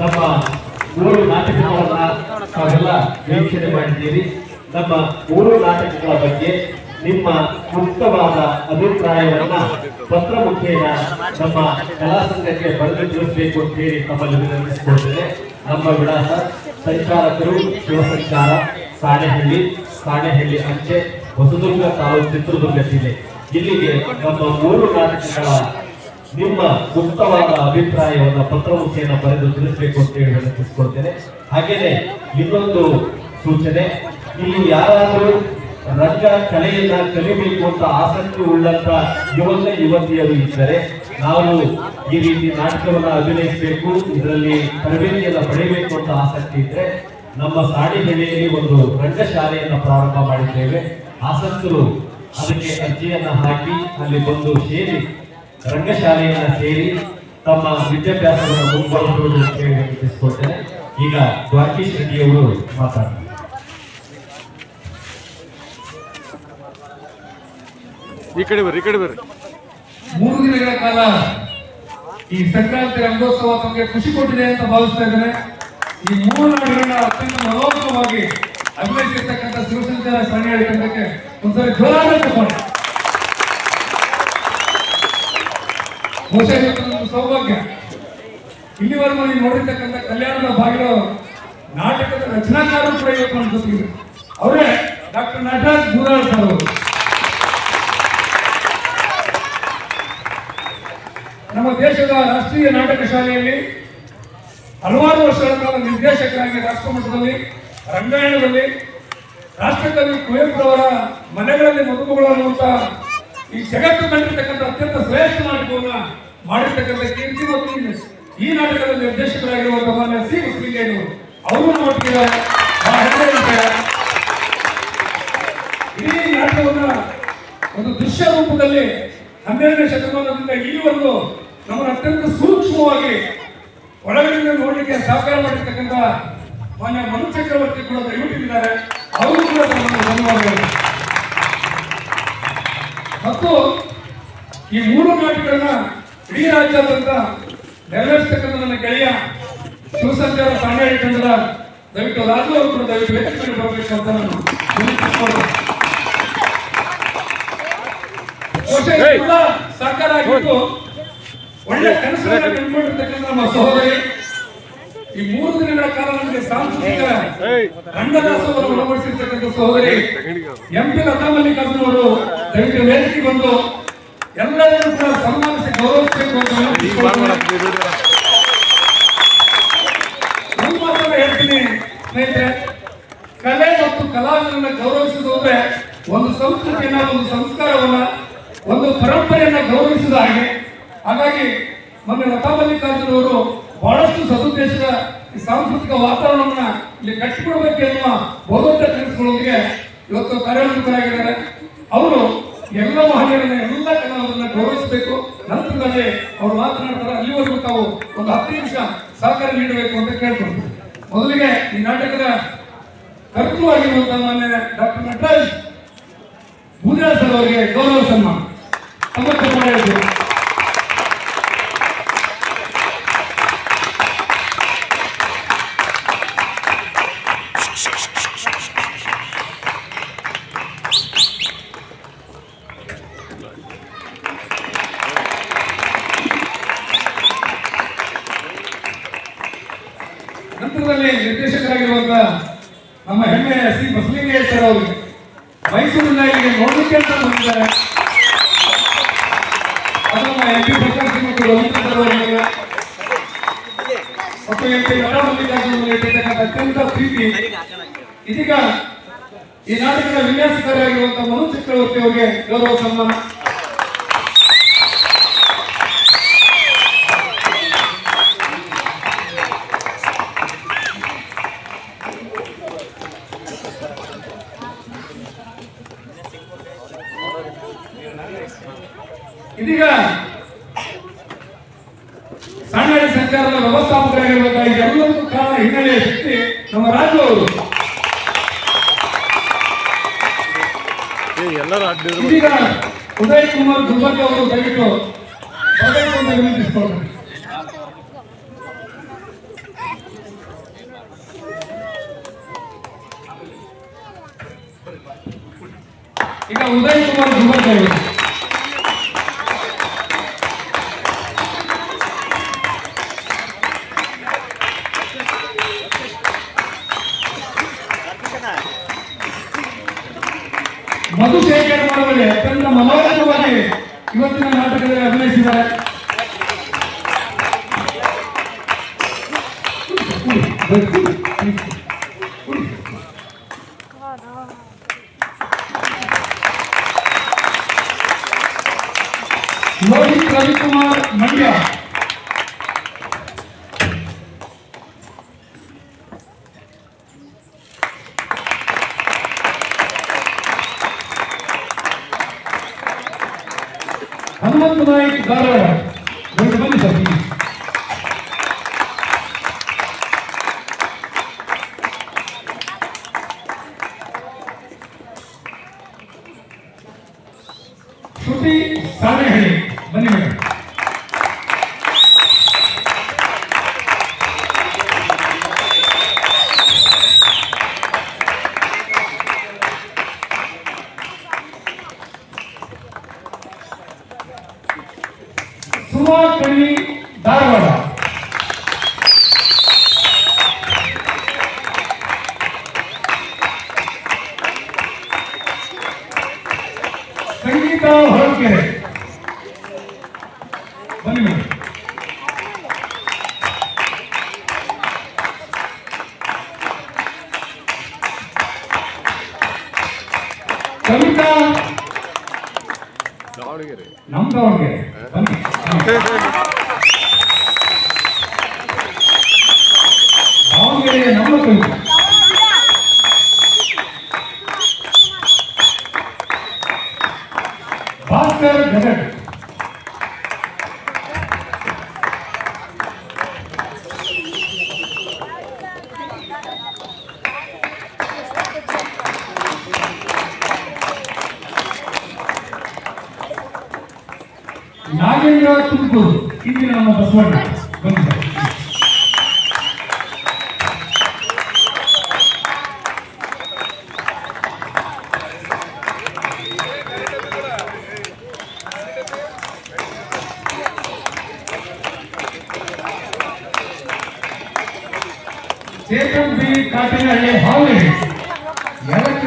ನಮ್ಮ ಮೂರು ನಾಟಕಗಳನ್ನ ತಾವೆಲ್ಲ ವೀಕ್ಷಣೆ ಮಾಡಿದ್ದೀರಿ. ನಮ್ಮ ಮೂರು ನಾಟಕಗಳ ಬಗ್ಗೆ ನಿಮ್ಮ ಮುಕ್ತವಾದ ಅಭಿಪ್ರಾಯವನ್ನ ಪತ್ರ ಮುಖೇನ ನಮ್ಮ ಕಲಾ ಸಂಘಕ್ಕೆ ಬರೆದು ತಿಳಿಸಬೇಕು ಅಂತ ಹೇಳಿ ತಮ್ಮಲ್ಲಿ ವಿನಂತಿಸಿಕೊಳ್ತೇನೆ. ನಮ್ಮ ವಿಳಾಸ ಸಂಚಾರಕರು ಶಿವಸಂಚಾರ, ಸಾಣೆಹಳ್ಳಿ ಸಾಣೆಹಳ್ಳಿ ಅಂಚೆ, ಹೊಸದುರ್ಗ ತಾಲೂಕು ಚಿತ್ರದುರ್ಗ ಜಿಲ್ಲೆ. ಇಲ್ಲಿಗೆ ನಮ್ಮ ಮೂರು ನಾಟಕಗಳ ನಿಮ್ಮ ಮುಕ್ತವಾದ ಅಭಿಪ್ರಾಯವನ್ನು ಪತ್ರ ಮುಖೇನ ಬರೆದು ತಿಳಿಸಬೇಕು ಅಂತ ಹೇಳಿ ವಿನಂತಿಸಿಕೊಳ್ತೇನೆ ಹಾಗೇನೆ ಇನ್ನೊಂದು ಸೂಚನೆ, ಇಲ್ಲಿ ಯಾರಾದರೂ ರಂಗ ಕಲೆಯನ್ನ ಕಲಿಬೇಕು ಅಂತ ಆಸಕ್ತಿ ಉಳ್ಳಂತ ಯುವಕ, ಯುವತಿಯರು ಇದ್ದರೆ ನಾವು ಈ ರೀತಿ ನಾಟಕವನ್ನು ಅಭಿನಯಿಸಬೇಕು, ಇದರಲ್ಲಿ ತರಬೇತಿಯನ್ನು ಪಡೆಯಬೇಕು ಅಂತ ಆಸಕ್ತಿ ಇದ್ರೆ ನಮ್ಮ ಸಾಡಿಹಳ್ಳಿಯಲ್ಲಿ ಒಂದು ರಂಗಶಾಲೆಯನ್ನ ಪ್ರಾರಂಭ ಮಾಡಿದ್ದೇವೆ. ಆಸಕ್ತರು ಅದಕ್ಕೆ ಅರ್ಜಿಯನ್ನು ಹಾಕಿ ಅಲ್ಲಿ ಬಂದು ಸೇರಿ ರಂಗಶಾಲೆಯನ್ನ ಸೇರಿ ತಮ್ಮ ವಿದ್ಯಾಭ್ಯಾಸವನ್ನು ಮುಂದುವರಿಸುವುದು ಅಂತ ಹೇಳಿ ಈಗ ದ್ವಾರಕೀಶ್ ರೆಡ್ಡಿಯವರು ಮಾತಾಡ್ತಾರೆ. ಈ ಕಡೆ ಬರ್ರಿ ಈ ಕಡೆ ಬರ್ರಿ. ಮೂರು ದಿನಗಳ ಕಾಲ ಈ ಸಂಕ್ರಾಂತಿ ರಂಗೋತ್ಸವ ತಮಗೆ ಖುಷಿ ಕೊಟ್ಟಿದೆ ಅಂತ ಭಾವಿಸ್ತಾ ಇದ್ದೇನೆ. ಈ ಮೂರು ನಾಡುಗಳನ್ನ ಅತ್ಯಂತ ಮನೋತ್ಸವವಾಗಿ ಅಭಿನಯಿಸಿರ್ತಕ್ಕಂಥ ಶಿವಸಂಚಾರ ಸರಣಿ ಹೇಳಿಕೊಂಡಕ್ಕೆ ಒಂದ್ಸರಿ ಜೋರಾದ ತಗೊಂಡು ಸೌಭಾಗ್ಯ. ಇಲ್ಲಿವರೆಗೂ ನೀವು ನೋಡಿರ್ತಕ್ಕಂಥ ಕಲ್ಯಾಣದ ಬಾಗಿಲು ನಾಟಕದ ರಚನಾಕಾರರು ಕೂಡ ಇವತ್ತು ನಮ್ಮ ಜೊತೆಗಿದೆ. ಅವರೇ ಡಾಕ್ಟರ್ ನಟರಾಜ್ ಗುರಾಳ್ ಸರ್ ಅವರು. ನಮ್ಮ ದೇಶದ ರಾಷ್ಟ್ರೀಯ ನಾಟಕ ಶಾಲೆಯಲ್ಲಿ ಹಲವಾರು ವರ್ಷಗಳ ಕಾಲ ನಿರ್ದೇಶಕರಾಗಿ ರಾಷ್ಟ್ರಮಟ್ಟದಲ್ಲಿ, ರಂಗಾಯಣದಲ್ಲಿ, ರಾಷ್ಟ್ರಕವಿ ಕುವೆಂಪುರವರ ಮನೆಗಳಲ್ಲಿ ಮದುಮಗಳು ಅನ್ನುವಂತ ಈ ಜಗತ್ತು ಕಂಡಿರ್ತಕ್ಕಂಥ ಅತ್ಯಂತ ಶ್ರೇಷ್ಠ ನಾಟಕವನ್ನು ಮಾಡಿರ್ತಕ್ಕಂಥ ಕೀರ್ತಿ ಮತ್ತು ಈ- ನಾಟಕದ ನಿರ್ದೇಶಕರಾಗಿರುವಂತಹ ಸಿ ಮುಸ್ಲಿಂಗೇನವರು ಅವರು ಹೆಮ್ಮೆ ಇಡೀ ನಾಟಕವನ್ನ ಒಂದು ದೃಶ್ಯ ರೂಪದಲ್ಲಿ ಹನ್ನೆರಡನೇ ಶತಮಾನದಿಂದ ಈವರೆಗೂ ನಮ್ಮ ಅತ್ಯಂತ ಸೂಕ್ಷ್ಮವಾಗಿ ಒಳಗಡೆಯಿಂದ ನೋಡಲಿಕ್ಕೆ ಸಹಕಾರ ಮಾಡಿರ್ತಕ್ಕಂಥ ಮಾನ್ಯ ಮನು ಚಕ್ರವರ್ತಿ ಕೂಡ ದಯವಿಟ್ಟಿದ್ದಾರೆ. ಅವರು ಕೂಡ ಧನ್ಯವಾದಗಳು. ಮತ್ತು ಈ ಮೂರು ನಾಟಕಗಳನ್ನ ಇಡೀ ರಾಜ್ಯಾದ್ಯಂತ ನೆರವೇರಿಸ್ತಕ್ಕಂಥ ನನ್ನ ಗೆಳೆಯ ಶಿವಸಂಚಾರ ಸಾಂಡಾಳಿ ತಂಡದ ದಯವಿಟ್ಟು ರಾಜು ಅವರು ಕೂಡ ದಯವಿಟ್ಟು ವೇದಿಕೆ ಬರಬೇಕು ಅಂತ ನಾನು ಸಾಕಾರ ಆಗಿತ್ತು ಒಳ್ಳೆ ಕನಸುಗಳನ್ನು ಕಂಡುಕೊಂಡಿರ್ತಕ್ಕಂಥ ನಮ್ಮ ಸಹೋದರಿ ಈ ಮೂರು ದಿನಗಳ ಕಾಲ ನಮಗೆ ಸಾಂಸ್ಕೃತಿಕ ರಂಗದಾಸವನ್ನು ಒಳಪಡಿಸಿರ್ತಕ್ಕಂಥ ಸಹೋದರಿ ಎಂ ಪಿ ಲತಾ ಮಲ್ಲಿಕಾರ್ಜುನ್ ಅವರು ದಯವಿಟ್ಟು ವೇದಿಕೆ ಬಂದು ಎಲ್ಲರನ್ನೂ ಕೂಡ ಸನ್ಮಾನಿಸಿ ಗೌರವಿಸಬೇಕು ಅಂತ ಹೇಳ್ತೀನಿ ಸ್ನೇಹಿತರೆ ಕಲೆ ಮತ್ತು ಕಲಾವಿದರನ್ನ ಗೌರವಿಸುವುದು ಅಂದ್ರೆ ಒಂದು ಸಂಸ್ಕೃತಿಯನ್ನ ಒಂದು ಸಂಸ್ಕಾರವನ್ನ ಒಂದು ಪರಂಪರೆಯನ್ನ ಗೌರವಿಸಿದ ಹಾಗೆ. ಹಾಗಾಗಿ ಮೊನ್ನೆ ಲತಾ ಮಲ್ಲಿಕಾರ್ಜುನ್ ಅವರು ಬಹಳಷ್ಟು ಸದುದ್ದೇಶದ ಈ ಸಾಂಸ್ಕೃತಿಕ ವಾತಾವರಣವನ್ನ ಇಲ್ಲಿ ಕಟ್ಟಿಕೊಡ್ಬೇಕು ಎನ್ನುವ ಬಹುದೊಡ್ಡ ಕನಸುಗಳೊಂದಿಗೆ ಇವತ್ತು ಕಾರ್ಯೋನ್ಮುಖರಾಗಿದ್ದಾರೆ. ಅವರು ಎಲ್ಲ ಮಹಿಳೆಯರನ್ನ ಎಲ್ಲ ಕನ್ನಡವನ್ನ ಗೌರವಿಸಬೇಕು. ನಂತರದಲ್ಲಿ ಅವರು ಮಾತನಾಡ್ತಾರೆ, ಅಲ್ಲಿವರೆಗೂ ತಾವು ಒಂದು ಹತ್ತು ನಿಮಿಷ ಸಹಕಾರ ನೀಡಬೇಕು ಅಂತ ಕೇಳ್ಕೊಂಡು ಮೊದಲಿಗೆ ಈ ನಾಟಕದ ಕರ್ತೃವಾಗಿರುವಂತಹ ಮಾನ್ಯ ಡಾಕ್ಟರ್ ನಟರಾಜ್ ಬೂದಿರಾ ಸರ್ ಅವರಿಗೆ ಗೌರವ ಸನ್ಮಾನ ತಮ್ಮ ಮಾಡಿ ನಂತರದಲ್ಲಿ ನಿರ್ದೇಶಕರಾಗಿರುವಂತಹ ನಮ್ಮ ಹೆಮ್ಮೆಯ ಸಿ ಬಸಲಿಂಗಯ್ಯ ಸರ್ ಅವರಿಗೆ ಮೈಸೂರಿನ ಇಲ್ಲಿಗೆ ನೋಡಲಿಕ್ಕೆ ಅಂತ ಬಂದಿದ್ದಾರೆ ಅದು ನಮ್ಮ ಎಂ ಪಿ ಪ್ರಕಾಶ್ ಸಿಂಗ್ ಮತ್ತು ರವೀಂದ್ರ ಸರ್ ಅವರಿಗೆ ಮತ್ತು ಎಂ ಪಿ ಲತಾ ಮಲ್ಲಿಕಾರ್ಜುನ್ ಅವರಿಗೆ ಇಟ್ಟಿರ್ತಕ್ಕಂಥ ಅತ್ಯಂತ ಪ್ರೀತಿ ಇದೀಗ ಈ ನಾಟಕದ ವಿನ್ಯಾಸಕಾರರಾಗಿರುವಂತಹ ಮನು ಚಕ್ರವರ್ತಿ ಅವರಿಗೆ ಸನ್ಮಾನ ಇದೀಗ ಸಣ್ಣ ಸರ್ಕಾರದ ವ್ಯವಸ್ಥಾಪಕರಾಗಿರುವಂತಹ ಎಲ್ಲರಿಗೂ ಕಾರಣ ಹಿನ್ನೆಲೆಯ ಶಕ್ತಿ ನಮ್ಮ ರಾಜು ಅವರು. ಎಲ್ಲರೂ ಅಡ್ಡಿದ್ರು ಇದೀಗ ಉದಯ್ ಕುಮಾರ್ ಗುಲ್ಬರ್ಗ ಅವರು ದಯವಿಟ್ಟು ಬರಬೇಕು ಅಂತ ವಿನಂತಿಸಿ ಸ್ತೋತ್ರ ಈಗ ಉದಯ್ ಕುಮಾರ್ ದುಬರ್ಗೆ ಅವರು ಮಾಡುವಲ್ಲಿ ಅತ್ಯಂತ ಮನೋಹರವಾಗಿ ಇವತ್ತಿನ ನಾಟಕದಲ್ಲಿ ಅಭಿನಯಿಸಿದ್ದಾರೆ. ಲೋಹಿತ್ ಶ್ರುತಿ ಸಾಣೆಹಳ್ಳಿ ಬನ್ನಿ ಮೇಡಮ್ சேத்தம்பி காட்டினாலே பாவனை எனக்கு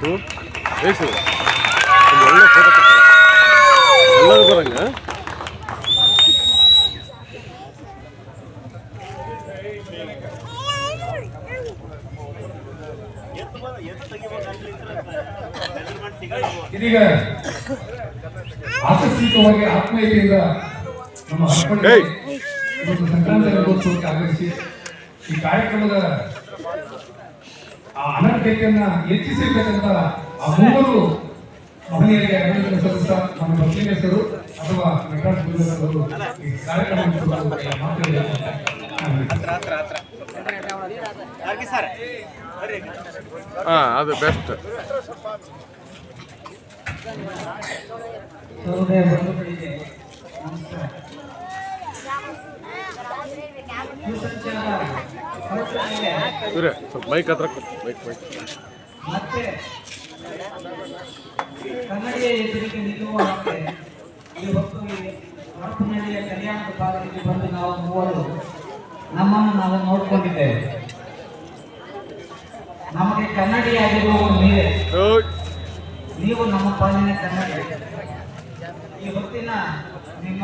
ಶಿವು ಏ ಶಿವು ಒಂದು ಒಳ್ಳೆ ಫೋಟೋ ತಗೊಳ್ಳ ಎಲ್ಲರೂ ಬರಂಗ ಇದೀಗ ಆಕಸ್ಮಿಕವಾಗಿ ಆತ್ಮೀಯತೆಯಿಂದ ನಮ್ಮ ಅರ್ಪಣೆ ಏಯ್! ಇವತ್ತು ಸಂಕ್ರಾಂತಿ ರಥೋತ್ಸವಕ್ಕೆ ಆಗಮಿಸಿ ಈ ಕಾರ್ಯಕ್ರಮದ ಆ ಅನರ್ಹತೆಯನ್ನ ಹೆಚ್ಚಿಸಿರ್ತಕ್ಕಂಥ ಆ ಮೂವರು ಮಹನೀಯರಿಗೆ ಅಭಿನಂದನೆ ಸಲ್ಲಿಸ್ತಾ ನಮ್ಮ ಬಸಲಿಂಗೇಶ್ವರು ಅಥವಾ ಮೆಟ್ರಾಸ್ ಈ ಕಾರ್ಯಕ್ರಮ ಹಾ ಅದು ಬೆಸ್ಟ್ ನಮಸ್ಕಾರ ಸೂರ್ಯ ಸ್ವಲ್ಪ ಮೈಕ್ ಹತ್ರ ಮೈಕ್ ಮೈಕ್ ಮತ್ತೆ ಕನ್ನಡಿಯ ಎದುರಿಗೆ ನಿಲ್ಲುವ ಈ ಹರಪನಹಳ್ಳಿಯ ಭಾಗದಲ್ಲಿ ಬಂದು ನಾವು ಮೂವರು ನಮ್ಮನ್ನು ನಾವು ನೋಡ್ಕೊಂಡಿದ್ದೇವೆ ನಮಗೆ ಕನ್ನಡಿಯಾಗಿರುವ ನೀವೇ. ನೀವು ನಮ್ಮ ಪಾಲಿನ ಕನ್ನಡ. ಈ ಹೊತ್ತಿನ ನಿಮ್ಮ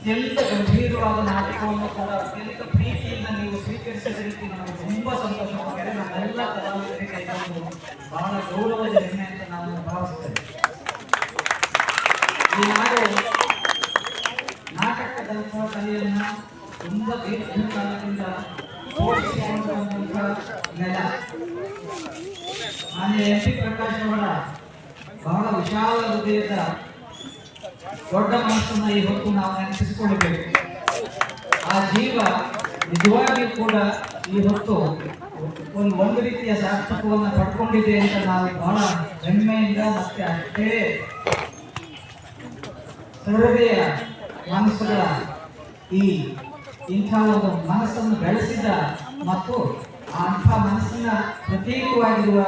ಅತ್ಯಂತ ಗಂಭೀರವಾದ ನಾಟಕವನ್ನು ಕೂಡ ಅತ್ಯಂತ ಪ್ರೀತಿಯಿಂದ ನೀವು ಸ್ವೀಕರಿಸಿದ ರೀತಿ ನಾವು ತುಂಬಾ ಸಂತೋಷವಾಗಿದೆ ನಮ್ಮೆಲ್ಲ ಕಲಾವಿದರಿಗೆ ಇದೊಂದು ಬಹಳ ಗೌರವದ ಹೆಮ್ಮೆ ಅಂತ ನಾನು ಭಾವಿಸ್ತೇನೆ. ನಾಡು ನಾಟಕದಂತಹ ಕಲೆಯನ್ನ ತುಂಬಾ ದೀರ್ಘಕಾಲದಿಂದ ನೆಲ ಮಾನ್ಯ ಪ್ರಕಾಶ್ ಅವರ ಬಹಳ ವಿಶಾಲ ಹೃದಯದ ದೊಡ್ಡ ಮನಸ್ಸನ್ನ ಈ ಹೊತ್ತು ನಾವು ನೆನಪಿಸಿಕೊಳ್ಳಬೇಕು. ಆ ಜೀವ ನಿಜವಾಗಿಯೂ ಕೂಡ ಈ ಹೊತ್ತು ಒಂದು ಒಂದು ರೀತಿಯ ಸಾರ್ಥಕವನ್ನು ಪಡ್ಕೊಂಡಿದೆ ಅಂತ ನಾವು ಬಹಳ ಹೆಮ್ಮೆಯಿಂದ ಮತ್ತೆ ಅಷ್ಟೇ ಸರದೆಯ ಮನಸ್ಸುಗಳ ಈ ಇಂಥ ಒಂದು ಮನಸ್ಸನ್ನು ಬೆಳೆಸಿದ ಮತ್ತು ಅಂಥ ಮನಸ್ಸಿನ ಪ್ರತೀಕವಾಗಿರುವ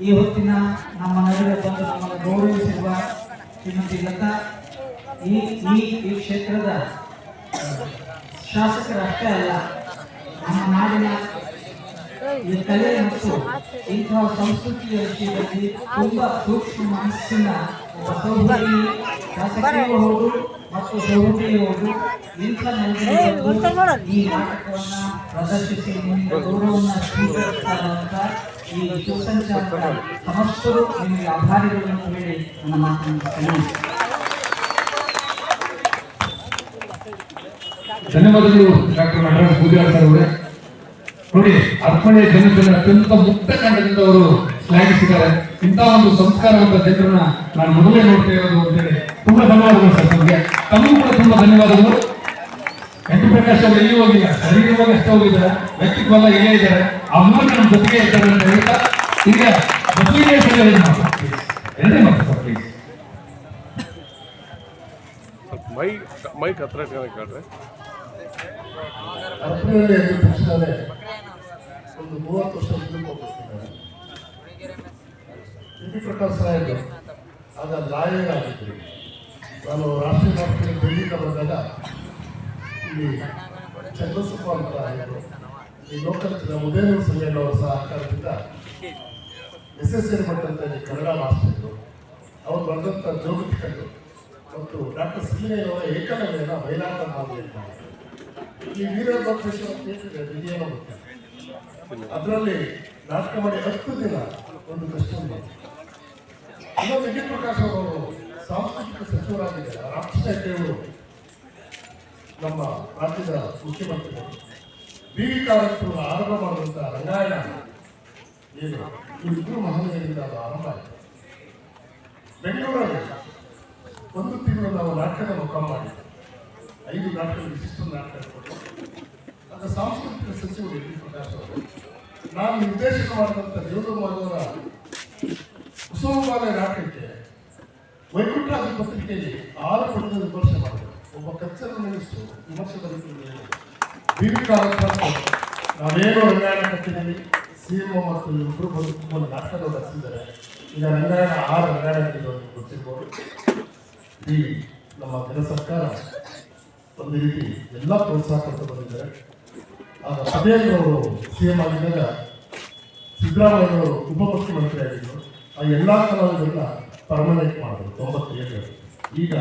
ಈ ಹೊತ್ತಿನ ನಮ್ಮ ನಡುವೆ ಬಂದು ನಮ್ಮನ್ನು ಗೌರವಿಸಿರುವ ಶ್ರೀಮತಿ ಲತಾ ಈ ಈ ಈ ಕ್ಷೇತ್ರದ ಶಾಸಕರಷ್ಟೇ ಅಲ್ಲ ನಮ್ಮ ನಾಡಿನ ಈ ಕಲೆ ಮತ್ತು ಇಂತಹ ಸಂಸ್ಕೃತಿಯ ವಿಷಯದಲ್ಲಿ ತುಂಬಾ ಸೂಕ್ಷ್ಮ ಮನಸ್ಸಿನ ಸಹೋದರಿ ಹೌದು ಮತ್ತು ಸಹೋದರಿಯೂ ಹೌದು ಇಂಥ ಈ ನಾಟಕವನ್ನ ಪ್ರದರ್ಶಿಸಿ ಗೌರವವನ್ನು ಸ್ವೀಕರಿಸ್ತಾ ಇರುವಂತ ಈ ಶಿವಸಂಚಾರದ ಸಮಸ್ತರು ನಿಮಗೆ ಆಭಾರಿಗಳನ್ನು ಹೇಳಿ ನನ್ನ ಮಾತನ್ನು. ಧನ್ಯವಾದಗಳು ಡಾಕ್ಟರ್ ನಟರಾಜ್ ಪೂಜಾರ್ ಸರ್ ಅವರೇ. ನೋಡಿ, ಅರ್ಪಣೆ ಜನತೆಯ ಅತ್ಯಂತ ಮುಕ್ತ ಕಂಡದಿಂದ ಅವರು ಶ್ಲಾಘಿಸಿದ್ದಾರೆ. ಇಂಥ ಒಂದು ಸಂಸ್ಕಾರವಂತ ಜನರನ್ನ ನಾನು ಮೊದಲೇ ನೋಡ್ತಾ ಇರೋದು ಅಂತೇಳಿ ತುಂಬಾ ಧನ್ಯವಾದಗಳು ಸರ್ ತಮಗೆ ತಮಗೂ ಕೂಡ ತುಂಬಾ ಧನ್ಯವಾದಗಳು. ವೆಂಕಟ ಪ್ರಕಾಶ್ ಅವರು ಎಲ್ಲಿ ಹೋಗಿಲ್ಲ ಶರೀರವಾಗಿ ಅಷ್ಟೇ ಹೋಗಿದ್ದಾರೆ ವ್ಯಕ್ತಿತ್ವಲ್ಲ ಇಲ್ಲೇ ಇದ್ದಾರೆ. ಅಮ್ಮ ನಮ್ಮ ಜೊತೆಗೆ ಇದ್ದಾರೆ ಅಂತ ಹೇಳ್ತಾ ಈಗ ಬಸವಲಿಂಗೇಶ್ವರ ಹೇಳಿ ಮಾತು ಪ್ಲೀಸ್ ಸ್ವಲ್ಪ ಮೈಕ್ ಮೈಕ್ ಹತ್ರ ಕೇಳ್ರಿ. ಒಂದು ಮೂವತ್ತು ವರ್ಷ ಟಿ ಪ್ರಕಾಶ್ ರಾಯರು ಆಗ ಲಾಯರ್ ಆಗಿದ್ರು ನಾನು ರಾಷ್ಟ್ರೀಯ ಬೆಳ್ಳಿಯಿಂದ ಬಂದಾಗ ಇಲ್ಲಿ ಚಂದ್ರಸಪ್ಪ ಅಂತ ಈ ಲೋಕಲ್ ಉದಯನೂರು ಸಂಘಟನೆ ಅವರ ಸಹಕಾರದಿಂದ ಎಸ್ ಎಸ್ ಎಲ್ ಅಂತ ಕನ್ನಡ ಮಾಸ್ಟರ್ ಇದ್ರು ಅವ್ರು ಬರೆದಂಥ ಮತ್ತು ಡಾಕ್ಟರ್ ಸಿದ್ದಯ್ಯನವರ ಏಕಲವ್ಯನ ಮಾದರಿ ಅಂತ ಈ ವೀರಭದ್ರೇಶ್ವರ ಅದರಲ್ಲಿ ನಾಟಕ ಮಾಡಿ ಹತ್ತು ದಿನ ಒಂದು ಕಷ್ಟ ಇನ್ನೊಂದು ವಿ ಪ್ರಕಾಶ್ ಅವರು ಸಾಂಸ್ಕೃತಿಕ ಸಚಿವರಾಗಿದ್ದಾರೆ ರಾಮಕೃಷ್ಣ ಹೆಗಡೆಯವರು ನಮ್ಮ ರಾಜ್ಯದ ಮುಖ್ಯಮಂತ್ರಿಗಳು ಬಿ ಕಾರ್ಯಕ್ರಮ ಆರಂಭ ಮಾಡುವಂಥ ರಂಗಾಯಣ ಏನು ಇವಿಬ್ಬರು ಮಹಾನಗರಿಂದ ಅದು ಆರಂಭ ಆಯಿತು. ಬೆಂಗಳೂರಲ್ಲಿ ಒಂದು ತಿಂಗಳು ನಾವು ನಾಟಕದ ಮುಖ ಮಾಡಿ, ಐದು ನಾಟಕ ವಿಶಿಷ್ಟ ನಾಟಕ ಕೊಟ್ಟು ಅದು ಸಾಂಸ್ಕೃತಿಕ ಸಚಿವರು ಡಿ ಪ್ರಕಾಶ್ ಅವರು ನಾನು ನಿರ್ದೇಶನ ಮಾಡಿದಂಥ ದೇವರು ಮಾಡುವರ ಕುಸುಮಬಾಲ ನಾಟಕಕ್ಕೆ ವೈಕುಂಠ ಪತ್ರಿಕೆಯಲ್ಲಿ ಆರು ಪಡೆದ ವಿಮರ್ಶೆ ಮಾಡಿದರು. ಒಬ್ಬ ಕಚ್ಚರ ಮನಸ್ಸು ವಿಮರ್ಶೆ ಬರೀತಿದ್ದೇನೆ ನಾನೇನೋ ವಿ ನಾವೇನು ರಂಗಾಯಣ ಕಟ್ಟಿದ್ದೀವಿ ಸಿ ಮತ್ತು ಇಬ್ಬರು ಬಂದು ಒಂದು ನಾಟಕಗಳು ರಚಿಸಿದ್ದಾರೆ ಈಗ ರಂಗಾಯಣ ಆರು ರಂಗಾಯಣ ಗೊತ್ತಿರ್ಬೋದು ಈ ನಮ್ಮ ಜನ ಸರ್ಕಾರ ಒಂದು ರೀತಿ ಎಲ್ಲ ಪ್ರೋತ್ಸಾಹ ಕೊಟ್ಟು ಬಂದಿದ್ದಾರೆ. ಆಗ ಸಭೆಯಲ್ಲಿ ಅವರು ಸಿ ಎಂ ಆಗಿದ್ದಾಗ ಸಿದ್ದರಾಮಯ್ಯವರು ಉಪಮುಖ್ಯಮಂತ್ರಿ ಆಗಿದ್ದರು. ಆ ಎಲ್ಲ ಕಲಾವಿದರನ್ನ ಪರ್ಮನೆಂಟ್ ಮಾಡಿದ್ರು, ತೊಂಬತ್ತೇಳು. ಈಗ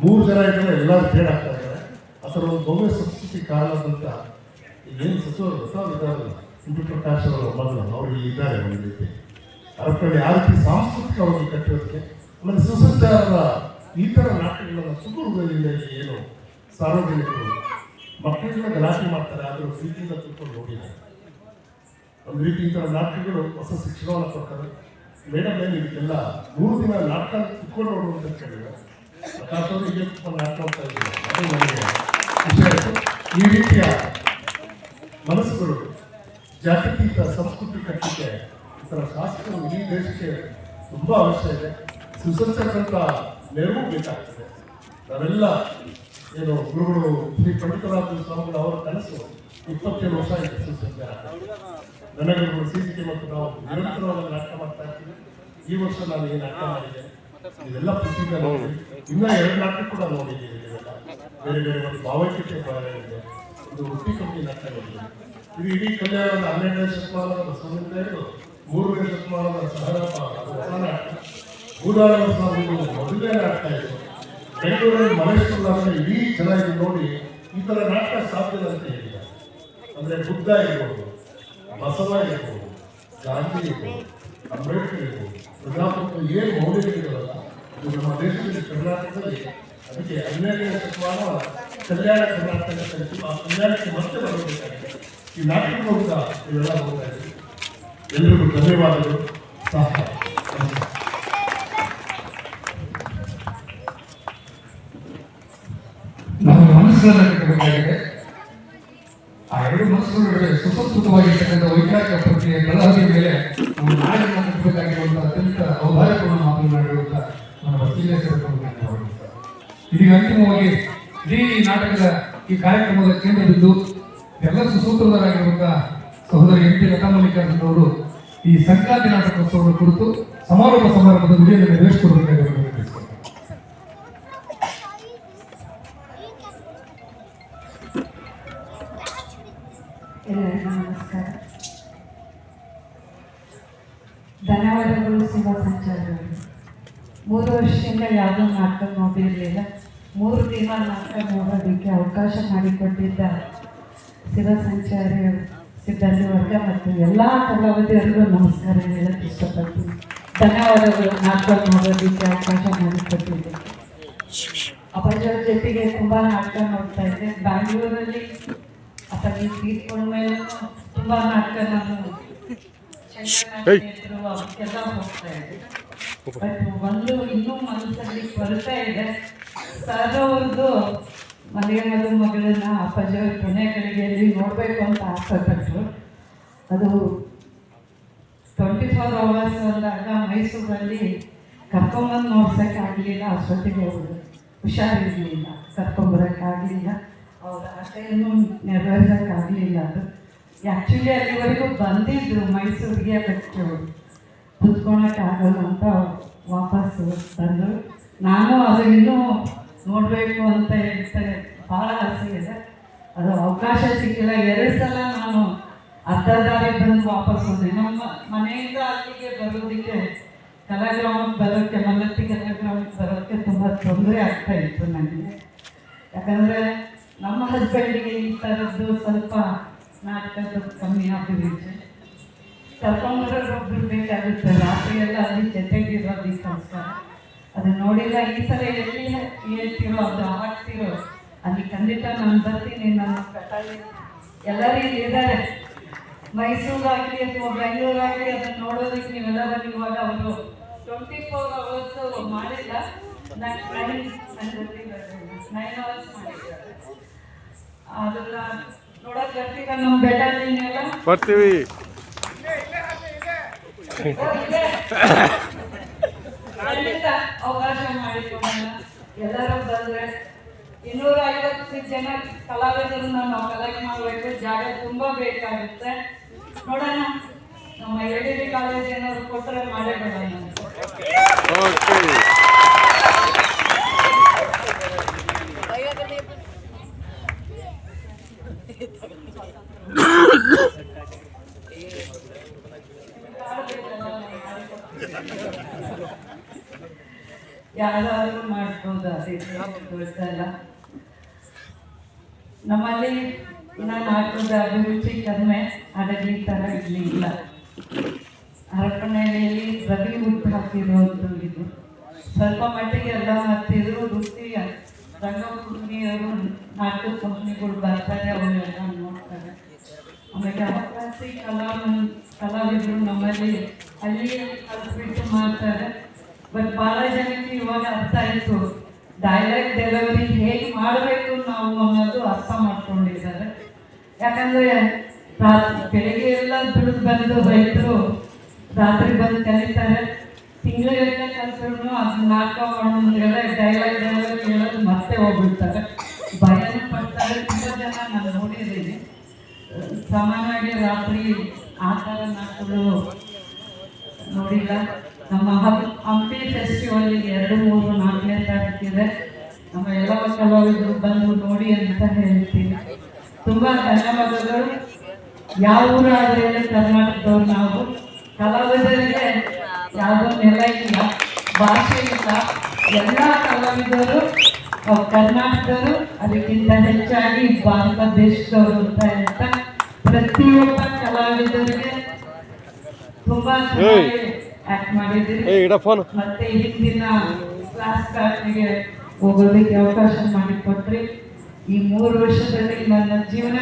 ಮೂರು ಜನ ಇದ್ದಾರೆ ಎಲ್ಲರೂ ಟ್ರೇಡ್ ಇದ್ದಾರೆ. ಅದರ ಒಂದು ಭವ್ಯ ಸಂಸ್ಕೃತಿ ಕಾರಣದಂತ ಏನು ಸಚಿವರು ಗೊತ್ತಾಗಿದ್ದಾರೆ ಇಂದು ಪ್ರಕಾಶ್ ಅವರ ಮೊದಲು ಅವರು ಇದ್ದಾರೆ ಒಂದು ರೀತಿ. ಅದಕ್ಕೆ ಯಾವ ರೀತಿ ಸಾಂಸ್ಕೃತಿಕವಾಗಿ ಕಟ್ಟೋದಕ್ಕೆ ಆಮೇಲೆ ಸುಸಂಚಾರದ ಈ ಥರ ನಾಟಕಗಳನ್ನು ಚಿತ್ರದುರ್ಗದಿಂದ ಏನು ಸಾರ್ವಜನಿಕರು. ಮಕ್ಕಳಿಂದ ಗಲಾಟೆ ಮಾಡ್ತಾರೆ, ಆದರೂ ಪ್ರೀತಿಯಿಂದ ತಿಳ್ಕೊಂಡು ನೋಡಿದ್ದಾರೆ ಒಂದು ರೀತಿ ಈ ಥರ ನಾಟಕಗಳು ಹೊಸ ಶಿಕ್ಷಣವನ್ನು ಕೊಡ್ತಾರೆ. ಮೇಡಮ್, ಏನು ಇದಕ್ಕೆಲ್ಲ ಮೂರು ದಿನ ನಾಟಕ ಕುತ್ಕೊಂಡು ನೋಡುವಂತ ಕೇಳಿದ್ರೆ ನಾಟಕ ಮಾಡ್ತಾ ಇದ್ದೀವಿ ಅದು ನನಗೆ ಖುಷಿ ಆಯಿತು ಈ ರೀತಿಯ ಮನಸ್ಸುಗಳು ಜಾತ್ಯತೀತ ಸಂಸ್ಕೃತಿ ಕಟ್ಟಿಗೆ ಈ ಥರ ಶಾಸಕರು ಈ ದೇಶಕ್ಕೆ ತುಂಬ ಅವಶ್ಯ ಇದೆ ಸುಸಂಚರಂತ ನೆರವು ಬೇಕಾಗ್ತದೆ ನಾವೆಲ್ಲ ಏನು ಗುರುಗಳು ಶ್ರೀ ಪಂಡಿತರಾಜ ಸ್ವಾಮಿಗಳು ಅವರ ಕನಸು ಇಪ್ಪತ್ತೇಳು ವರ್ಷ ಆಯಿತು ಸುಸಂಚಾರ ಸಿ ಟಿ ಮತ್ತು ನಾವು ನಿರಂತರವಾಗಿ ನಾಟಕ ಮಾಡ್ತಾ ಇದ್ದೀವಿ ಈ ವರ್ಷ ನಾನು ಈ ನಾಟಕ ಮಾಡಿದ್ದೇನೆ ಇದೆಲ್ಲ ಪ್ರಸಿದ್ಧ ನೋಡಿ ಇನ್ನೂ ಎರಡು ನಾಟಕ ಕೂಡ ನೋಡಿದ್ದೀವಿ ಬೇರೆ ಬೇರೆ ಒಂದು ಬಹಳ ಇದೆ. ಒಂದು ಹುಟ್ಟಿ ಕಂಪನಿ ನಾಟಕ ನೋಡಿದ್ದೀನಿ ಇದು ಇಡೀ ಕಲ್ಯಾಣದ ಹನ್ನೆರಡನೇ ಶತಮಾನದ ಹಿಡಿದು ಮೂರನೇ ಶತಮಾನದ ಹೊಸ ನಾಟಕ. ಭೂದಾಳ ಸ್ವಾಮಿಗಳು ಮೊದಲನೇ ನಾಟಕ ಇದು. ಬೆಂಗಳೂರಲ್ಲಿ ಮಹೇಶ್ವರ ಇಡೀ ಚೆನ್ನಾಗಿ ನೋಡಿ. ಈ ಥರ ನಾಟಕ ಸಾಧ್ಯ ಅಂತ ಹೇಳಿಲ್ಲ ಅಂದ್ರೆ ಬುದ್ಧ ಇರ್ಬೋದು ಬಸವ ಇರ್ಬೋದು ಗಾಂಧಿ ಇರ್ಬೋದು ಅಂಬೇಡ್ಕರ್ ಇರ್ಬೋದು ಪ್ರಜಾಪ್ರಭುತ್ವ ಏನು ಮೌಲ್ಯಗಳಿರಲ್ಲ ಇದು ನಮ್ಮ ದೇಶದಲ್ಲಿ ಕರ್ನಾಟಕದಲ್ಲಿ, ಅದಕ್ಕೆ ಹನ್ನೆರಡನೇ ಶತಮಾನ ಕಲ್ಯಾಣ ಕರ್ನಾಟಕ ಕಲಿತು. ಆ ಕಲ್ಯಾಣಕ್ಕೆ ಮತ್ತೆ ಬರಬೇಕಾಗಿದೆ ಈ ನಾಟಕ ಮೂಲಕ ಇವೆಲ್ಲ ಹೋಗ್ತಾ ಇದೆ ಎಲ್ಲರಿಗೂ ಧನ್ಯವಾದಗಳು ಸಹ. ನಮ್ಮ ಮನಸ್ಸುಗಳನ್ನು ಕಟ್ಟಬೇಕಾಗಿದೆ ಆ ಎರಡು ಮನಸ್ಸುಗಳ ಸುಸಂಸ್ಕೃತವಾಗಿರ್ತಕ್ಕಂಥ ವೈಚಾರಿಕ ಪ್ರಕ್ರಿಯೆ ತಳಹದಿಯ ಮೇಲೆ ನಮ್ಮ ನಾಡಿನ ಕಟ್ಟಬೇಕಾಗಿರುವಂತಹ ಅತ್ಯಂತ ಔದಾರ್ಯಪೂರ್ಣ ಮಾತನಾಡಿರುವಂಥ ನಮ್ಮ ವಸೀಲೇಶ್ವರ ಇದೀಗ ಅಂತಿಮವಾಗಿ ಇಡೀ ನಾಟಕದ ಈ ಕಾರ್ಯಕ್ರಮದ ಕೇಂದ್ರ ಬಿದ್ದು ಎಲ್ಲ ಸುಸೂತ್ರಧಾರಾಗಿರುವಂತಹ ಸಹೋದರಿ ಎಂ ಪಿ ಲತಾ ಅವರು ಈ ಸಂಕ್ರಾಂತಿ ನಾಟಕೋತ್ಸವದ ಕುರಿತು ಸಮಾರೋಪ ಸಮಾರಂಭದ ವಿಜಯ ನೆರವೇರಿಸಿಕೊಡಬೇಕಾಗಿ. ಎಲ್ಲರಿಗೂ ಧನ್ಯವಾದಗಳು ಸೇವಾ ಸಂಚಾರಗಳು ಮೂರು ವರ್ಷದಿಂದ ಯಾವುದೋ ನಾಟಕ ನೋಡಿರಲಿಲ್ಲ ಮೂರು ದಿನ ನಾಟಕ ನೋಡೋದಕ್ಕೆ ಅವಕಾಶ ಮಾಡಿಕೊಟ್ಟಿದ್ದ ಶಿವ ಸಂಚಾರಿ ಸಿಬ್ಬಂದಿ ವರ್ಗ ಮತ್ತು ಎಲ್ಲ ಕಲಾವಿದರಿಗೂ ನಮಸ್ಕಾರ ಹೇಳಕ್ಕೆ ಇಷ್ಟಪಡ್ತೀನಿ. ಧನ್ಯವಾದಗಳು. ನಾಟಕ ನೋಡೋದಕ್ಕೆ ಅವಕಾಶ ಮಾಡಿಕೊಟ್ಟಿದ್ದೆ. ಅಪ್ಪಾಜಿಯವ್ರ ಜೊತೆಗೆ ತುಂಬ ನಾಟಕ ನೋಡ್ತಾ ಇದ್ದೆ. ಬ್ಯಾಂಗ್ಳೂರಲ್ಲಿ ಅಪ್ಪಾಜಿ ತೀರ್ಕೊಂಡ ಮೇಲೆ ತುಂಬ ನಾಟಕ ನಾನು ಅವಕ್ಕೆಲ್ಲ ಹೋಗ್ತಾ ಇದ್ದೆ. ಬಟ್ ಒಂದು ಇನ್ನೂ ಮನಸ್ಸಲ್ಲಿ ಕೊರತೆ ಇದೆ. ಸರ್ ಅವ್ರದ್ದು ಮನೆಯ ಮಗಳನ್ನ ಅಪ್ಪಾಜಿಯವ್ರ ಕೊನೆ ಗಳಿಗೆಯಲ್ಲಿ ನೋಡಬೇಕು ಅಂತ ಆಸೆ ಪಟ್ಟರು ಅದು ಟ್ವೆಂಟಿ ಫೋರ್ ಅವರ್ಸ್ ಅಂದಾಗ ಮೈಸೂರಲ್ಲಿ ಕರ್ಕೊಂಬಂದು ನೋಡ್ಸೋಕ್ಕಾಗಲಿಲ್ಲ ಅಷ್ಟೊತ್ತಿಗೆ ಅವರು ಹುಷಾರಿರಲಿಲ್ಲ. ಕರ್ಕೊಂಬರೋಕ್ಕಾಗಲಿಲ್ಲ. ಅವ್ರ ಆಸೆಯನ್ನು ನೆರವೇರ್ಸೋಕ್ಕಾಗಲಿಲ್ಲ ಅದು. ಆ್ಯಕ್ಚುಲಿ ಅಲ್ಲಿವರೆಗೂ ಬಂದಿದ್ರು ಮೈಸೂರಿಗೆ ಬಟ್ ಕುತ್ಕೊಳಕ್ಕಾಗಲ್ಲ ಅಂತ ವಾಪಸ್ಸು ತಂದರು. ನಾನು ಅದು ಇನ್ನೂ ನೋಡಬೇಕು ಅಂತ ಹೇಳ್ತಾರೆ. ಭಾಳ ಆಸೆ ಇದೆ. ಅದು ಅವಕಾಶ ಸಿಕ್ಕಿಲ್ಲ. ಎರಡು ಸಲ ನಾನು ಅರ್ಧ ದಾರಿ ಬಂದು ವಾಪಸ್ ಬಂದೆ. ನಮ್ಮ ಮನೆಯಿಂದ ಅಲ್ಲಿಗೆ ಬರೋದಕ್ಕೆ ಕಲಾಗ್ರಾಮಕ್ಕೆ ಬರೋಕ್ಕೆ, ಮಲ್ಲತ್ತಿ ಕಲಾಗ್ರಾಮಕ್ಕೆ ಬರೋಕ್ಕೆ ತುಂಬ ತೊಂದರೆ ಆಗ್ತಾ ಇತ್ತು ನನಗೆ. ಯಾಕಂದರೆ ನಮ್ಮ ಹಸ್ಬೆಂಡಿಗೆ ಈ ಥರದ್ದು ಸ್ವಲ್ಪ ನಾಟಕದ್ದು ಕಮ್ಮಿ ಆಗಿದೆ ಒಬ್ರು ಬೇಕಾಗುತ್ತೆ ರಾತ್ರಿ ಎಲ್ಲ ಅಲ್ಲಿ ಜೊತೆಗಿರೋದಕ್ಕೋಸ್ಕರ ಅದು ನೋಡಿಲ್ಲ ಈ ಸಲ ಎಲ್ಲಿ ಹೇಳ್ತಿರೋ, ಅದು ಆಗ್ತಿರೋ ಅಲ್ಲಿ ಖಂಡಿತ ನಾನು ಬರ್ತೀನಿ, ನನ್ನ ಕಟಾಳಿ ಎಲ್ಲರೂ ಇಲ್ಲಿ ಇದ್ದಾರೆ. ಮೈಸೂರಾಗಲಿ ಅಥವಾ ಬೆಂಗಳೂರಾಗಲಿ ಅದನ್ನು ನೋಡೋದಕ್ಕೆ ನೀವೆಲ್ಲ ಇವಾಗ ಅವರು ಟ್ವೆಂಟಿ ಫೋರ್ ಅವರ್ಸ್ ಮಾಡಿಲ್ಲ. ನೈನ್ ನೈನ್ ಅವರ್ಸ್ ಮಾಡಿದ್ದಾರೆ. ಅದನ್ನ ನೋಡಕ್ ಬರ್ತೀರಾ? ನಮ್ಮ ಬೆಟ್ಟ ಬರ್ತೀವಿ. ಅವಕಾಶ ಮಾಡಿಕೊಂಡ ಎಲ್ಲರೂ ಬಂದ್ರೆ ಇನ್ನೂರ ಐವತ್ತು ಜನ ಕಲಾವಿದರನ್ನ ನಾವು ಕಲೆಕ್ಟ್ ಮಾಡಬೇಕು ಜಾಗ ತುಂಬಾ ಬೇಕಾಗುತ್ತೆ. ನೋಡೋಣ, ನಮ್ಮ ಎಲ್ ಕಾಲೇಜ್ ಏನಾದ್ರು ಕೊಟ್ಟರೆ ಮಾಡೇ ಯಾರಾದ್ರೂ ಮಾಡ್ಬೋದು ತೋರಿಸ್ತಾ ಇಲ್ಲ. ನಮ್ಮಲ್ಲಿ ನಾನು ಹಾಕೋದು ಅಭಿರುಚಿ ಕಡಿಮೆ ಅದರಲ್ಲಿ ಥರ ಇರಲಿಲ್ಲ. ಹರಪನಹಳ್ಳಿಯಲ್ಲಿ ರವಿ ಹುಟ್ಟು ಹಾಕಿರುವಂಥ ಇದು ಸ್ವಲ್ಪ ಮಟ್ಟಿಗೆ ಎಲ್ಲ ಮತ್ತಿದ್ರು ವೃತ್ತಿ ರಂಗಭೂಮಿಯವರು ನಾಟಕ ಕಂಪ್ನಿಗಳು ಬರ್ತಾರೆ ಅವನ್ನೆಲ್ಲ ನೋಡ್ತಾರೆ. ಆಮೇಲೆ ಅವಕಾಶಿ ಕಲಾ ಕಲಾವಿದರು ನಮ್ಮಲ್ಲಿ, ಅಲ್ಲಿ ಕಲಿಸ್ಬಿಟ್ಟು ಮಾಡ್ತಾರೆ. ಬಟ್ ಭಾಳ ಜನಕ್ಕೆ ಇವಾಗ ಅರ್ಥ ಆಯಿತು. ಡೈರೆಕ್ಟ್ ಡೆಲಿವರಿ ಹೇಗೆ ಮಾಡಬೇಕು ನಾವು ಅನ್ನೋದು ಅರ್ಥ ಮಾಡ್ಕೊಂಡಿದ್ದಾರೆ. ಯಾಕಂದ್ರೆ ಬೆಳಿಗ್ಗೆ ಎಲ್ಲ ದುಡಿದು ಬಂದು ರೈತರು ರಾತ್ರಿ ಬಂದು ಕಲಿತಾರೆ. ತಿಂಗಳಿಗೆಲ್ಲ ಕಲ್ತ್ರು ಅದನ್ನ ನಾಟಕ ಮಾಡೋದ್ರೆಲ್ಲ ಡೈಲಾಗ್ ಡೈಲಾಗ್ ಹೇಳೋದು ಮತ್ತೆ ಹೋಗ್ಬಿಡ್ತಾರೆ. ಭಯನೂ ಪಡ್ತಾರೆ. ತುಂಬ ಜನ ನಾನು ನೋಡಿದ್ದೀನಿ. ಸಾಮಾನ್ಯವಾಗಿ ರಾತ್ರಿ ಆ ಥರ ನಾಟಕಗಳು ನೋಡಿಲ್ಲ. ನಮ್ಮ ಹಂಪಿ ಫೆಸ್ಟಿವಲ್ ಎರಡು ಮೂರು ನಾಲ್ಕನೇ ತಾರೀಕಿದೆ ನಮ್ಮ ಎಲ್ಲ ಕಲಾವಿದರು ಬಂದು ನೋಡಿ ಅಂತ ಹೇಳ್ತೀನಿ. ತುಂಬ ಧನ್ಯವಾದಗಳು. ಯಾವ ಊರಾದ್ರೆ ಕರ್ನಾಟಕದವ್ರು ನಾವು. ಕಲಾವಿದರಿಗೆ ಯಾವುದೋ ನೆಲ ಇಲ್ಲ ಭಾಷೆ ಇಲ್ಲ. ಎಲ್ಲ ಕಲಾವಿದರು ಕರ್ನಾಟಕರು ಅದಕ್ಕಿಂತ ಹೆಚ್ಚಾಗಿ ಭಾರತ ದೇಶದವರು ಅಂತ ಹೇಳ್ತಾ ಪ್ರತಿಯೊಬ್ಬ ಕಲಾವಿದರಿಗೆ ತುಂಬಾ ಚೆನ್ನಾಗಿ ಏ ಇಡ ಫೋನ್ ಮತ್ತೆ ಹಿಂದಿನ ಕ್ಲಾಸ್ ಕಾರ್ಗೆ ಹೋಗೋದಕ್ಕೆ ಅವಕಾಶ ಮಾಡಿಕೊಟ್ರಿ. ಈ ಮೂರು ವರ್ಷದಲ್ಲಿ ನನ್ನ ಜೀವನ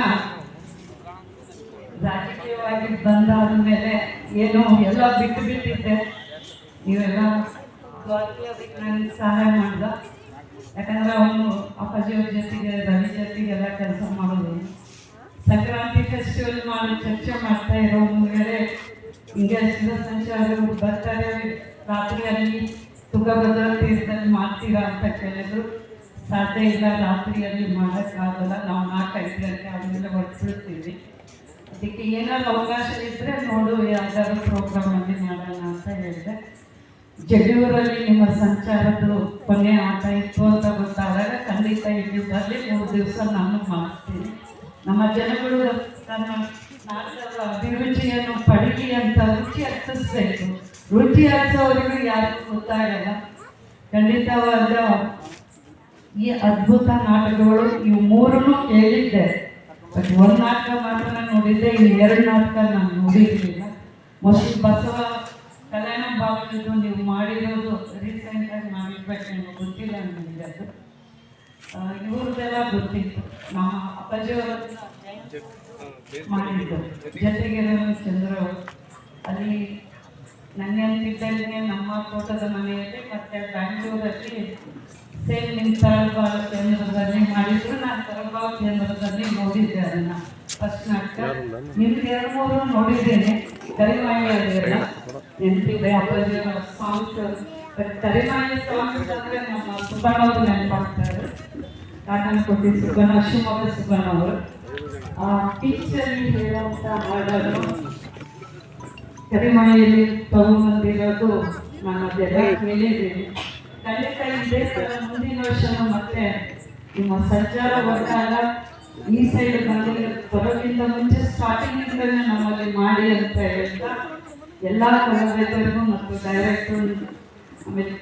ರಾಜಕೀಯವಾಗಿ ಬಂದಾದ ಮೇಲೆ ಏನೋ ಎಲ್ಲ ಬಿಟ್ಟು ಬಿಟ್ಟಿದ್ದೆ ಇವೆಲ್ಲ ಸ್ವಾತಿ ಅದಕ್ಕೆ ನನಗೆ ಸಹಾಯ ಮಾಡಿದ. ಯಾಕಂದ್ರೆ ಅವನು ಅಪ್ಪಾಜಿಯವ್ರ ಜೊತೆಗೆ ರವಿ ಜೊತೆಗೆಲ್ಲ ಕೆಲಸ ಮಾಡೋದು. ಸಂಕ್ರಾಂತಿ ಫೆಸ್ಟಿವಲ್ ಮಾಡಿ ಚರ್ಚೆ ಮಾಡ್ತಾ ಇರೋ ಮುಂದೆ ಶಿವ ಸಂಚಾರಗಳು ಬರ್ತಾರೆ ರಾತ್ರಿ ಅಲ್ಲಿ ತುಂಗಭದ್ರಾ ತೀರದಲ್ಲಿ ಮಾಡ್ತೀರಾ ಅಂತ ಕೇಳಿದ್ರು. ಸಾಧ್ಯ ಇಲ್ಲ, ರಾತ್ರಿಯಲ್ಲಿ ಮಾಡೋಕ್ಕಾಗಲ್ಲ, ನಾವು ನಾಲ್ಕೈದು ಗಂಟೆ ಆದಮೇಲೆ ಹೊರಟ್ಬಿಡ್ತೀವಿ ಅದಕ್ಕೆ ಏನಾದ್ರು ಅವಕಾಶ ಇದ್ದರೆ ನೋಡು, ಯಾವ್ದಾದ್ರು ಪ್ರೋಗ್ರಾಮಲ್ಲಿ ಮಾಡೋಣ ಅಂತ ಹೇಳಿದೆ. ಜಗಳೂರಲ್ಲಿ ನಿಮ್ಮ ಸಂಚಾರದ್ದು ಕೊನೆ ಆಟ ಇತ್ತು ಅಂತ ಗೊತ್ತಾದಾಗ ಖಂಡಿತ ಇಲ್ಲಿ ಬರಲಿ, ಮೂರು ದಿವಸ ನಾನು ಮಾಡ್ತೀನಿ. ನಮ್ಮ ಜನಗಳು ತನ್ನ ಅಭಿರುಚಿಯನ್ನು ಪಡಿಕೆ ಅಂತ ರುಚಿ ಹತ್ತಿಸ್ಬೇಕು ರುಚಿ ಹಚ್ಚೋವರೆಗೂ ಯಾರಿಗೂ ಗೊತ್ತಾಗಲ್ಲ ಖಂಡಿತವಾದ ಈ ಅದ್ಭುತ ನಾಟಕಗಳು ಇವು ಮೂರನ್ನು ಹೇಳಿದ್ದೆ ಬಟ್ ಒಂದು ನಾಟಕ ಮಾತ್ರ ನೋಡಿದ್ದೆ, ಇನ್ನು ಎರಡು ನಾಟಕ ನಾನು ನೋಡಿರಲಿಲ್ಲ. ಮೊದಲು ಬಸವ ಕಲ್ಯಾಣ ಭಾವನದ್ದು ನೀವು ಮಾಡಿರೋದು ರೀಸೆಂಟಾಗಿ ಮಾಡಿರ್ಬೇಕೇನೋ ಗೊತ್ತಿಲ್ಲ ನನಗೆ ಅದು. ಇವ್ರದ್ದೆಲ್ಲ ಗೊತ್ತಿತ್ತು. ನಮ್ಮ ಅಪ್ಪಾಜಿಯವರು ಮಾಡಿದ್ದು ಜೊತೆಗೆ ಚಂದ್ರ, ಅಲ್ಲಿ ನನ್ನ ಅಂತಿದ್ದಂಗೆ ನಮ್ಮ ತೋಟದ ಮನೆಯಲ್ಲಿ ಮತ್ತೆ ಬ್ಯಾಂಗ್ಳೂರಲ್ಲಿ ಸೇಮ್ ನಿಮ್ಮ ತರಳಬಾಗ ಕೇಂದ್ರದಲ್ಲಿ ಮಾಡಿದ್ರು. ನಾನು ತರಳಬಾಗ ಕೇಂದ್ರದಲ್ಲಿ ನೋಡಿದ್ದೆ ಅದನ್ನ ಫಸ್ಟ್ ನಾಟಕ. ನಿಮ್ಗೆ ಎರಡು ಮೂರು ನೋಡಿದ್ದೇನೆ, ಕರಿಮಾಯಿ ಅದೆಲ್ಲ ನೆನಪಿದೆ ಅಪ್ಪಾಜಿ ಸಾಂಗ್ಸ್ ಕರಿಮಾಯಿ ಸಾಂಗ್ಸ್ ಅಂದರೆ ನಮ್ಮ ಸುಬ್ಬಣ್ಣ ಅವರು ನೆನಪಾಗ್ತಾರೆ ಕಾಟನ್ ಕೊಟ್ಟಿ ಸುಬ್ಬಣ್ಣ, ಶಿವಮೊಗ್ಗ ಸುಬ್ಬಣ್ಣ ಅವರು. ಆ ಟೀಚರಲ್ಲಿ ಹೇಳುವಂಥ ಹಾಡನ್ನು ಕರಿಮಳೆಯಲ್ಲಿ ತಗೊಂಬಂದಿರೋದು ನಾನು ಅದೆಲ್ಲ ಕೇಳಿದ್ದೀನಿ ಖಂಡಿತ ಇದೇ ಥರ ಮುಂದಿನ ವರ್ಷನೂ ಮತ್ತೆ ನಿಮ್ಮ ಸಂಚಾರ ಬಂದಾಗ ಈ ಸೈಡ್ ಬಂದರೆ ಬರೋಕ್ಕಿಂತ ಮುಂಚೆ ಸ್ಟಾರ್ಟಿಂಗಿಂದಲೇ ನಮ್ಮಲ್ಲಿ ಮಾಡಿ ಅಂತ ಹೇಳ್ತಾ ಎಲ್ಲ ಕಲಾವಿದರಿಗೂ ಮತ್ತು ಡೈರೆಕ್ಟರ್ ಆಮೇಲೆ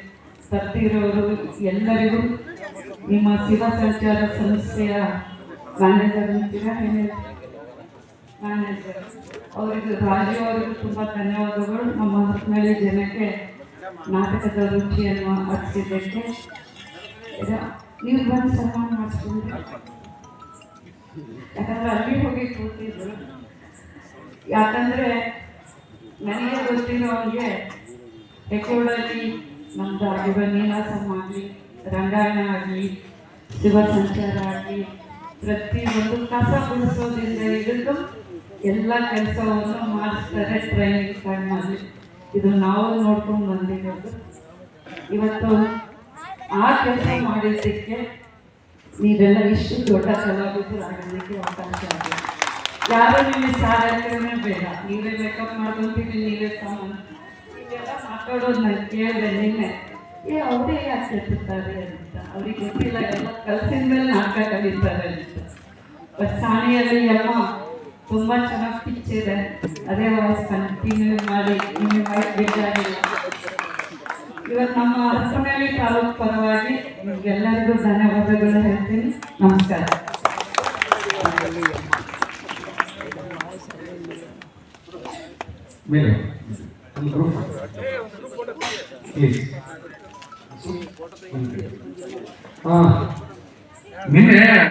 ತರ್ತಿರೋರು ಎಲ್ಲರಿಗೂ ನಿಮ್ಮ ಶಿವ ಸಂಚಾರ ಸಂಸ್ಥೆಯ ಮ್ಯಾನೇಜರ್ ಅಂತೀರಾ ಮ್ಯಾನೇಜರ್ ಅವರಿಗೆ ರಾಜು ಅವರಿಗೂ ತುಂಬ ಧನ್ಯವಾದಗಳು ನಮ್ಮ ಮೇಲೆ ಜನಕ್ಕೆ ನಾಟಕದ ರುಚಿಯನ್ನು ಹಚ್ಚಿದ್ದಕ್ಕೆ ನೀವು ಬಂದು ಸನ್ಮಾನ ಮಾಡಿಸ್ಕೊಂಡ್ರಿ ಯಾಕಂದ್ರೆ ಅಲ್ಲಿ ಹೋಗಿ ಕೂತಿದ್ರು ಯಾಕಂದ್ರೆ ನನಗೆ ಗೊತ್ತಿರೋ ಹಾಗೆ ಹೆಕೋಡಲ್ಲಿ ನಮ್ದು ಆಗಿರೋ ನೀನಾಸಂ ಆಗಲಿ ರಂಗಾಯಣ ಆಗಲಿ ಶಿವ ಸಂಚಾರ ಆಗಲಿ ಪ್ರತಿಯೊಂದು ಕಸ ಗುಡಿಸೋದ್ರಿಂದ ಹಿಡಿದು ಎಲ್ಲ ಕೆಲಸವನ್ನು ಮಾಡಿಸ್ತಾರೆ ಟ್ರೈನಿಂಗ್ ಟೈಮಲ್ಲಿ ಇದು ನಾವು ನೋಡ್ಕೊಂಡು ಬಂದಿರೋದು. ಇವತ್ತು ಆ ಕೆಲಸ ಮಾಡಿದ್ದಕ್ಕೆ ನೀವೆಲ್ಲ ಇಷ್ಟು ದೊಡ್ಡ ಕಲಾವಿದರು ಆಗೋದಕ್ಕೆ ಅವಕಾಶ ಆಗಿದೆ. ಯಾರು ನಿಮಗೆ ಸಹಾಯಕರೇ ಬೇಡ. ನೀವೇ ಮೇಕಪ್ ಮಾಡ್ಕೊಂತೀವಿ, ನೀವೇ ಸಾಮಾನು ನೀವೆಲ್ಲ ಮಾತಾಡೋದು ನಾನು ಕೇಳಿದೆ ನಿನ್ನೆ. ಏ, ಅವರೇ ಯಾಕೆ ಎತ್ತುತ್ತಾರೆ ಅಂತ. ಅವ್ರಿಗೆ ಗೊತ್ತಿಲ್ಲ, ಎಲ್ಲ ಕಲ್ಸಿದ ಮೇಲೆ ನಾಟಕ ಕಲಿತಾರೆ ಅಂತ. ಬಟ್ ಸಾಣಿಯಲ್ಲಿ ಎಲ್ಲ ತುಂಬ ಚೆನ್ನಾಗಿ ಪಿಚ್ ಇದೆ ಅದೇ ವಾಯ್ಸ್ ಕಂಟಿನ್ಯೂ ಮಾಡಿ ನಿಮಗೆ ವಾಯ್ಸ್ ಬೇಜಾರಿಲ್ಲ ಇವತ್ತು ನಮ್ಮ ಹರಪನಹಳ್ಳಿ ತಾಲೂಕು ಪರವಾಗಿ ನಿಮ್ಗೆಲ್ಲರಿಗೂ ಧನ್ಯವಾದಗಳು ಹೇಳ್ತೀನಿ. ನಮಸ್ಕಾರ. ಮೇಲೆ ಒಂದು ಗ್ರೂಪ್ ಪ್ಲೀಸ್ ಹಾ ನಿನ್ನೆ